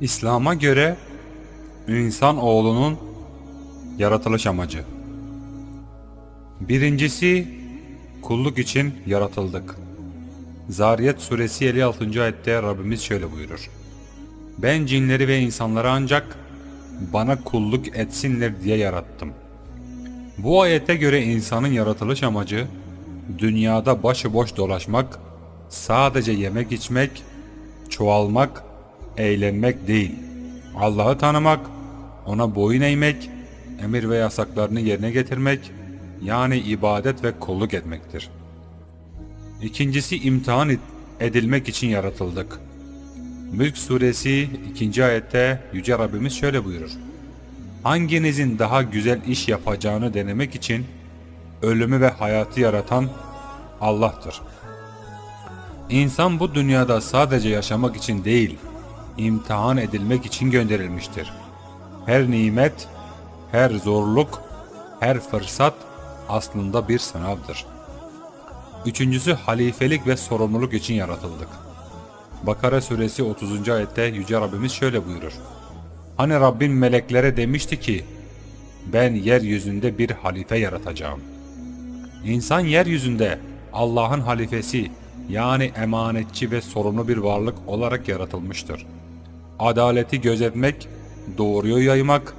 İslam'a göre insan oğlunun yaratılış amacı. Birincisi kulluk için yaratıldık. Zariyet suresi 56. ayette Rabbimiz şöyle buyurur. Ben cinleri ve insanları ancak bana kulluk etsinler diye yarattım. Bu ayete göre insanın yaratılış amacı dünyada başıboş dolaşmak, sadece yemek içmek, çoğalmak, eğlenmek değil. Allah'ı tanımak, ona boyun eğmek, emir ve yasaklarını yerine getirmek, yani ibadet ve kulluk etmektir. İkincisi imtihan ed- edilmek için yaratıldık. Mülk suresi 2. ayette Yüce Rabbimiz şöyle buyurur. Hanginizin daha güzel iş yapacağını denemek için ölümü ve hayatı yaratan Allah'tır. İnsan bu dünyada sadece yaşamak için değil, imtihan edilmek için gönderilmiştir. Her nimet, her zorluk, her fırsat aslında bir sınavdır. Üçüncüsü halifelik ve sorumluluk için yaratıldık. Bakara suresi 30. ayette Yüce Rabbimiz şöyle buyurur. Hani Rabbin meleklere demişti ki, ben yeryüzünde bir halife yaratacağım. İnsan yeryüzünde Allah'ın halifesi yani emanetçi ve sorumlu bir varlık olarak yaratılmıştır. Adaleti gözetmek, doğruyu yaymak,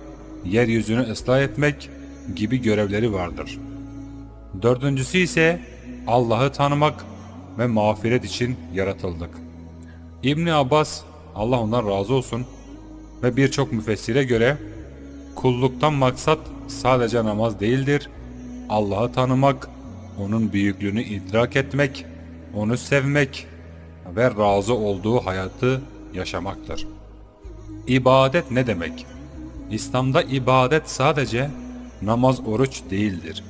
yeryüzünü ıslah etmek gibi görevleri vardır. Dördüncüsü ise Allah'ı tanımak ve mağfiret için yaratıldık. İbni Abbas, Allah ondan razı olsun ve birçok müfessire göre kulluktan maksat sadece namaz değildir. Allah'ı tanımak, onun büyüklüğünü idrak etmek, onu sevmek ve razı olduğu hayatı yaşamaktır. İbadet ne demek? İslam'da ibadet sadece namaz oruç değildir.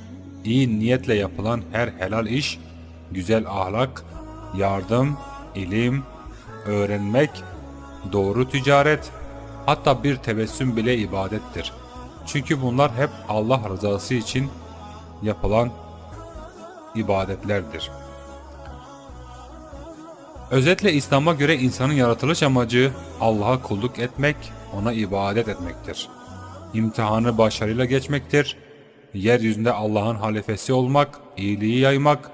İyi niyetle yapılan her helal iş, güzel ahlak, yardım, ilim, öğrenmek, doğru ticaret, hatta bir tebessüm bile ibadettir. Çünkü bunlar hep Allah rızası için yapılan ibadetlerdir. Özetle İslam'a göre insanın yaratılış amacı Allah'a kulluk etmek, ona ibadet etmektir. İmtihanı başarıyla geçmektir. Yeryüzünde Allah'ın halifesi olmak, iyiliği yaymak,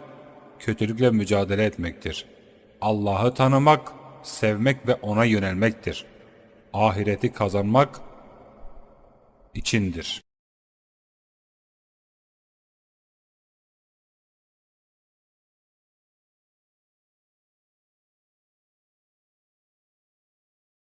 kötülükle mücadele etmektir. Allah'ı tanımak, sevmek ve ona yönelmektir. Ahireti kazanmak içindir.